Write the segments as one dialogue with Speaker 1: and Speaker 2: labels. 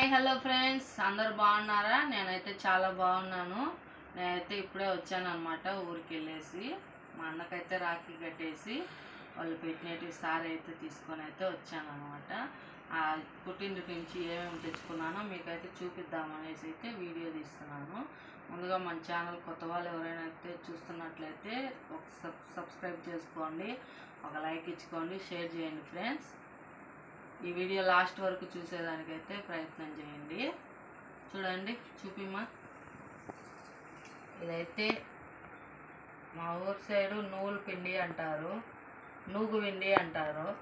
Speaker 1: Hi hello friends. అందరు బాగున్నారా? నేనైతే చాలా బాగున్నాను. నేనైతే ఇప్పుడే వచ్చాను అనమాట ఊరికి వెళ్ళేసి మా అన్నకైతే రాఖీ కట్టేసి వాళ్ళు పెట్టినట్టు సారీ అయితే తీసుకొని అయితే వచ్చాను అనమాట ఆ పుట్టింటి నుంచి ఏమేమి తెచ్చుకున్నానో మీకైతే చూపిద్దామనేసి అయితే వీడియో తీస్తున్నాను. ముందుగా మన ఛానల్ కొత్త వాళ్ళు ఎవరైనా అయితే చూస్తున్నట్లయితే ఒక సబ్ సబ్స్క్రైబ్ చేసుకోండి. ఒక లైక్ ఇచ్చుకోండి. షేర్ చేయండి ఫ్రెండ్స్. ఈ వీడియో లాస్ట్ వరకు చూసేదానికైతే ప్రయత్నం చేయండి. చూడండి చూపిమ్మా. ఇదైతే మా ఊరు సైడు నూలు పిండి అంటారు. నూగు పిండి అంటారు.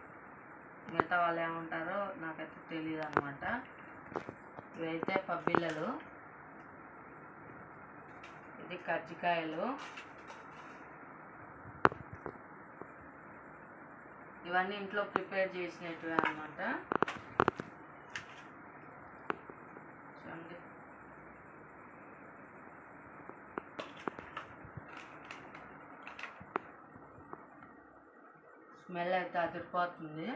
Speaker 1: మిగతా వాళ్ళు ఏమంటారో నాకైతే తెలియదు అనమాట ఇవైతే పబ్బిళ్ళలు. ఇది కజ్జికాయలు. ఇవన్నీ ఇంట్లో ప్రిపేర్ చేసినట్టు అనమాట చూడండి. స్మెల్ అయితే అదిరిపోతుంది.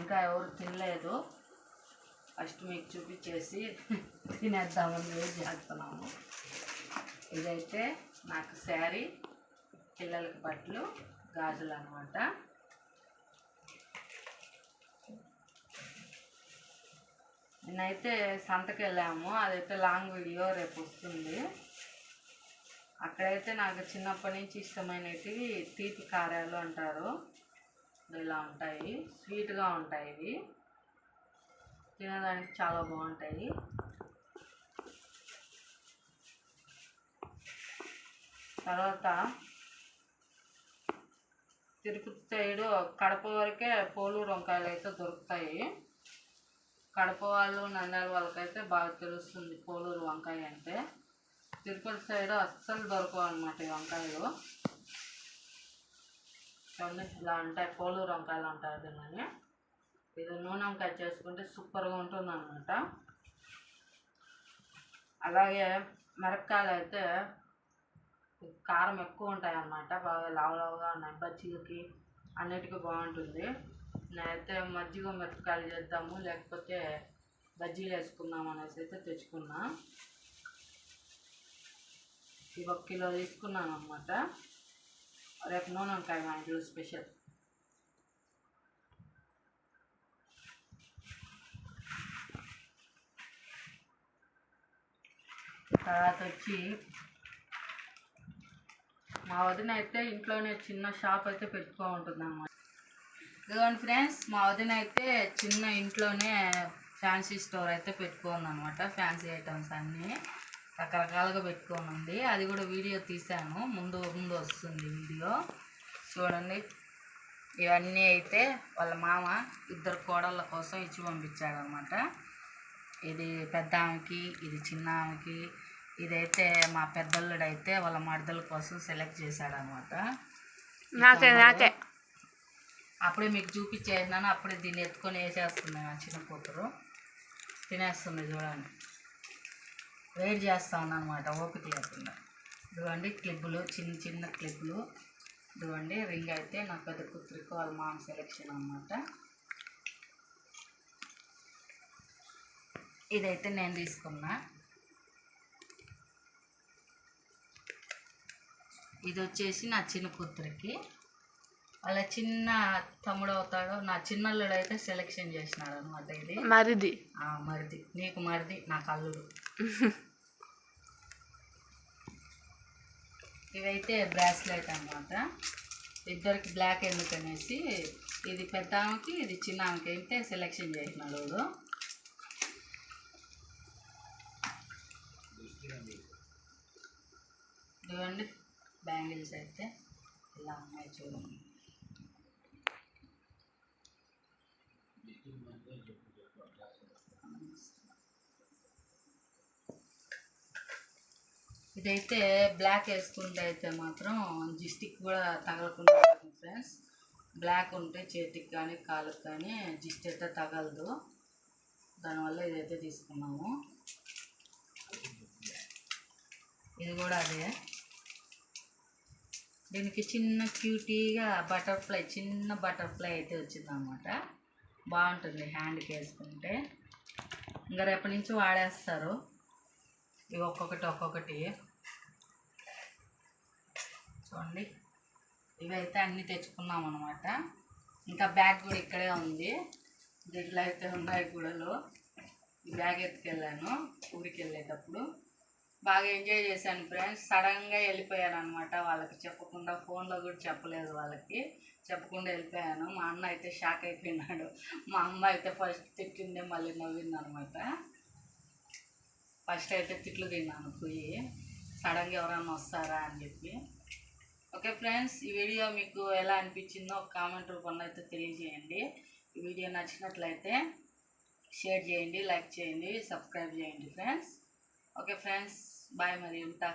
Speaker 1: ఇంకా ఎవరు తినలేదు. ఫస్ట్ మీకు చూపించేసి తినేద్దామని వెయిట్ చేస్తున్నాము. ఇదైతే నాకు శారీ పిల్లలకి బట్టలు. గాజులు అనమాట నేనైతే సంతకి వెళ్ళాము అదైతే లాంగ్ వీడియో రేపు వస్తుంది. అక్కడైతే నాకు చిన్నప్పటి నుంచి ఇష్టమైనవి తీపి కారాలు అంటారు. ఇలా ఉంటాయి. స్వీట్గా ఉంటాయి ఇవి. తినడానికి చాలా బాగుంటాయి. తర్వాత తిరుపతి సైడు కడప వరకే పోలూరు వంకాయలు అయితే దొరుకుతాయి. కడప వాళ్ళు నంద్యాల వాళ్ళకైతే బాగా తెలుస్తుంది పోలూరు వంకాయ అంటే. తిరుపతి సైడ్ అస్సలు దొరకవు అనమాట ఈ వంకాయలు. చూడండి ఇలా ఉంటాయి పోలూరు వంకాయలు అంటారు దీన్ని. ఇది నూనె వంకాయ చేసుకుంటే సూపర్గా ఉంటుంది అనమాట అలాగే మిరపకాయలు అయితే కారం ఎక్కువ ఉంటాయి అన్నమాట బాగా లావు లావుగా ఉన్నాయి. బజ్జీలకి అన్నిటికీ బాగుంటుంది. నేనైతే మజ్జిగ మిరపకాయలు చేద్దాము లేకపోతే బజ్జీలు వేసుకుందాం అనేసి అయితే తెచ్చుకున్నా. ఇవి ఒక కిలో తీసుకున్నాను అనమాట రేపు నూనె వంకాయ మా ఇంట్లో స్పెషల్. తర్వాత వచ్చి మా వదిన అయితే ఇంట్లోనే చిన్న షాప్ అయితే పెట్టుకో ఉంటుందన్నమాట. ఇదిగోండి ఫ్రెండ్స్ మా వదిన అయితే చిన్న ఇంట్లోనే ఫ్యాన్సీ స్టోర్ అయితే పెట్టుకోండి అనమాట ఫ్యాన్సీ ఐటమ్స్ అన్నీ రకరకాలుగా పెట్టుకోనుంది. అది కూడా వీడియో తీశాను. ముందు ముందు వస్తుంది వీడియో. చూడండి. ఇవన్నీ అయితే వాళ్ళ మామ ఇద్దరు కోడళ్ళ కోసం ఇచ్చి పంపించాడనమాట ఇది పెద్ద ఆమెకి ఇది చిన్న ఆమెకి ఇదైతే మా పెద్దల్లుడైతే వాళ్ళ మడదల కోసం సెలెక్ట్ చేశాడు అనమాట
Speaker 2: నాకే నాకే.
Speaker 1: అప్పుడే మీకు చూపించేసినాను అప్పుడే దీన్ని ఎత్తుకొని వేసేస్తుంది నా చిన్న కూతురు. తినేస్తుంది చూడండి. వెయిట్ చేస్తా అనమాట ఓపిక లేకుండా. ఇదిగోండి క్లిప్పులు చిన్న చిన్న క్లిప్పులు. ఇదిగోండి రింగ్ అయితే నా పెద్ద కూతురికి వాళ్ళ మామ సెలెక్షన్ అనమాట ఇదైతే నేను తీసుకున్నా. ఇది వచ్చేసి నా చిన్న కూతురికి. వాళ్ళ చిన్న తమ్ముడు అవుతాడు నా చిన్నల్లుడు అయితే సెలెక్షన్ చేసినాడు అనమాట ఇది.
Speaker 2: మరిది.
Speaker 1: మరిది. నీకు మరిది నాకు అల్లుడు. ఇవైతే బ్రాస్లెట్ అన్నమాట. ఇద్దరికి బ్లాక్ ఎందుకనేసి ఇది పెద్ద ఆమెకి ఇది చిన్న ఆమెకి అయితే సెలెక్షన్ చేసినాడు వాడు. ఇదిగోండి. బ్యాంగిల్స్ అయితే ఇలా ఉన్నాయి చూడండి. ఇదైతే బ్లాక్ వేసుకుంటే అయితే మాత్రం జిస్టిక్ కూడా తగలకుండా ఉంటుంది ఫ్రెండ్స్. బ్లాక్ ఉంటే చేతికి కానీ కాలుకి కానీ జిస్ట్ అయితే తగలదు. దానివల్ల ఇదైతే తీసుకున్నాము. ఇది కూడా అదే. దీనికి చిన్న క్యూటీగా బటర్ఫ్లై చిన్న బటర్ఫ్లై అయితే వచ్చిందనమాట. బాగుంటుంది హ్యాండ్కి వేసుకుంటే ఇంకా రేపటి నుంచి వాడేస్తారు. ఇవి ఒక్కొక్కటి ఒక్కొక్కటి. చూడండి. ఇవైతే అన్నీ తెచ్చుకున్నాం అనమాట ఇంకా బ్యాగ్ కూడా ఇక్కడే ఉంది. దీంట్లో అయితే ఉన్నాయి గుడలు. బ్యాగ్ ఎత్తుకెళ్ళాను. ఊరికి వెళ్ళేటప్పుడు బాగా ఎంజాయ్ చేశాను ఫ్రెండ్స్. సడన్గా వెళ్ళిపోయాను అనమాట వాళ్ళకి చెప్పకుండా. ఫోన్లో కూడా చెప్పలేదు వాళ్ళకి. చెప్పకుండా వెళ్ళిపోయాను. మా అన్న అయితే షాక్ అయిపోయినాడు. మా అమ్మ అయితే ఫస్ట్ తిట్టిందే మళ్ళీ నవ్వింది అనమాట ఫస్ట్ అయితే తిట్లు తిన్నాను పోయి. సడన్గా ఎవరైనా వస్తారా అని చెప్పి. ఓకే ఫ్రెండ్స్ ఈ వీడియో మీకు ఎలా అనిపించిందో ఒక కామెంట్ రూపంలో అయితే తెలియజేయండి. ఈ వీడియో నచ్చినట్లయితే షేర్ చేయండి లైక్ చేయండి సబ్స్క్రైబ్ చేయండి ఫ్రెండ్స్. ఓకే ఫ్రెండ్స్ బాయ్ మరి ఉంటా.